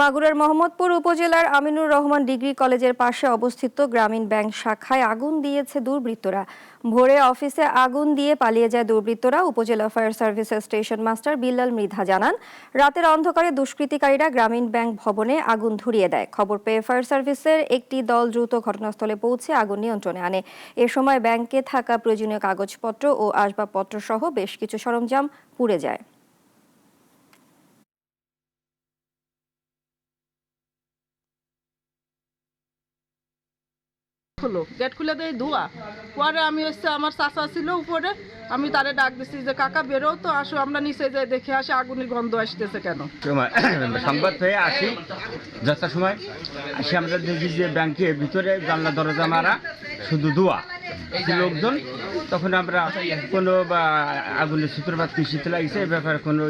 মাগুরার মোহাম্মদপুর উপজেলার আমিনুর রহমান ডিগ্রি কলেজের পাশে অবস্থিত গ্রামীণ ব্যাংক শাখায় আগুন দিয়েছে দুর্বৃত্তরা। ভোরে অফিসে আগুন দিয়ে পালিয়ে যায় দুর্বৃত্তরা, উপজেলা ফায়ার সার্ভিসের স্টেশন মাস্টার বিল্লাল মৃধা জানান। রাতের অন্ধকারে দুষ্কৃতিকারীরা গ্রামীণ ব্যাংক ভবনে আগুন ধরিয়ে দেয়। খবর পেয়ে ফায়ার সার্ভিসের একটি দল দ্রুত ঘটনাস্থলে পৌঁছে আগুন নিয়ন্ত্রণে আনে। এ সময় ব্যাংকে থাকা প্রয়োজনীয় কাগজপত্র ও আসবাবপত্র সহ বেশ কিছু সরঞ্জাম পুড়ে যায়। হলো? গেট খুলে দেয় ধোয়া। পরে আমি হচ্ছে আমার চাচা ছিল উপরে, আমি তারে ডাক দিছি যে, কাকা, বেরো তো, আসো, আমরা নিচে যাই, দেখে আসি আগুনের গন্ধ আসতেছে কেন? সংবাদ পেয়ে আসি। দশটার সময় আসি আমরা দেখি যে, ব্যাংকের ভিতরে জানলা, দরজা মারা, শুধু দোয়া লোকজন, তখন আমরা কোনো বা আগুনের সূত্রপাত কৃষিতে লাগিয়েছে, এ ব্যাপারে কোনো